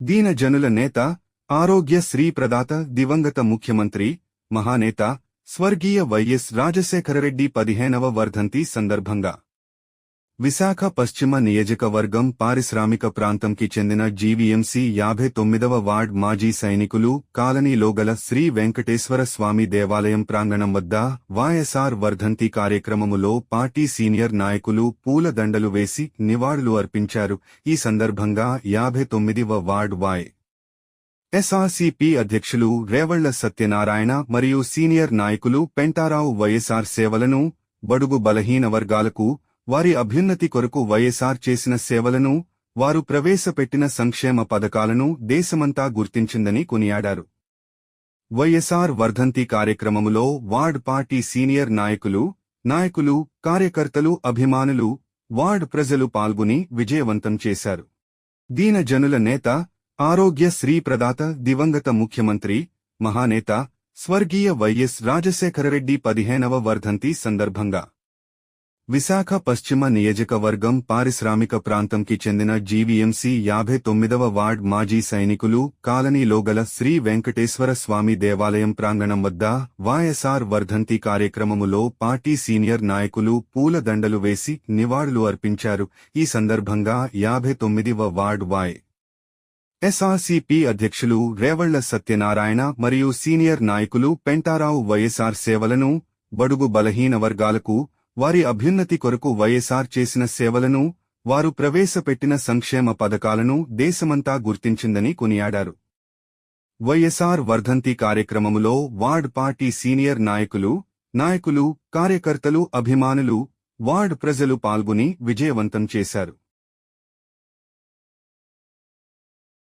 దీన జనుల నేత ఆరోగ్య శ్రీ ప్రదాత దివంగత ముఖ్యమంత్రి మహానేత స్వర్గీయ వైఎస్ రాజశేఖరరెడ్డి పదిహేనవ వర్ధంతి సందర్భంగా విశాఖ పశ్చిమ నియోజకవర్గం పారిశ్రామిక ప్రాంతంకి చెందిన జీవీఎంసీ యాభై తొమ్మిదవ వార్డ్ మాజీ సైనికులు కాలనీలో గల శ్రీ వెంకటేశ్వర స్వామి దేవాలయం ప్రాంగణం వద్ద వైఎస్ఆర్ వర్ధంతి కార్యక్రమములో పార్టీ సీనియర్ నాయకులు పూలదండలు వేసి నివాళులు అర్పించారు. ఈ సందర్భంగా యాభై తొమ్మిదివ వార్డ్ వాయ్ ఎస్ఆర్సీపీ అధ్యక్షులు రేవళ్ళ సత్యనారాయణ మరియు సీనియర్ నాయకులు పెంటారావు వైఎస్ఆర్ సేవలను బడుగు బలహీన వర్గాలకు వారి అభ్యున్నతి కొరకు వైఎస్ఆర్ చేసిన సేవలను వారు ప్రవేశపెట్టిన సంక్షేమ పథకాలను దేశమంతా గుర్తించిందని కొనియాడారు. వైఎస్ఆర్ వర్ధంతి కార్యక్రమములో వార్డ్ పార్టీ సీనియర్ నాయకులు నాయకులు కార్యకర్తలు అభిమానులు వార్డ్ ప్రజలు పాల్గొని విజయవంతం చేశారు. దీన జనుల నేత ఆరోగ్య శ్రీ ప్రదాత దివంగత ముఖ్యమంత్రి మహానేత స్వర్గీయ వైఎస్ రాజశేఖరరెడ్డి పదిహేనవ వర్ధంతి సందర్భంగా విశాఖ పశ్చిమ నియోజకవర్గం పారిశ్రామిక ప్రాంతంకి చెందిన జీవీఎంసీ యాభై తొమ్మిదవ వార్డ్ మాజీ సైనికులు కాలనీలో గల శ్రీ వెంకటేశ్వర స్వామి దేవాలయం ప్రాంగణం వద్ద వైఎస్ఆర్ వర్ధంతి కార్యక్రమములో పార్టీ సీనియర్ నాయకులు పూలదండలు వేసి నివాళులు అర్పించారు. ఈ సందర్భంగా యాభై తొమ్మిదివ వార్డ్ వాయ్ ఎస్ఆర్సీపీ అధ్యక్షులు రేవళ్ళ సత్యనారాయణ మరియు సీనియర్ నాయకులు పెంటారావు వైఎస్ఆర్ సేవలను బడుగు బలహీన వర్గాలకు వారి అభ్యున్నతి కొరకు వైఎస్ఆర్ చేసిన సేవలను వారు ప్రవేశపెట్టిన సంక్షేమ పథకాలను దేశమంతా గుర్తించిందని కొనియాడారు. వైఎస్ఆర్ వర్ధంతి కార్యక్రమములో వార్డ్ పార్టీ సీనియర్ నాయకులు నాయకులు కార్యకర్తలు అభిమానులు వార్డ్ ప్రజలు పాల్గొని విజయవంతం చేశారు.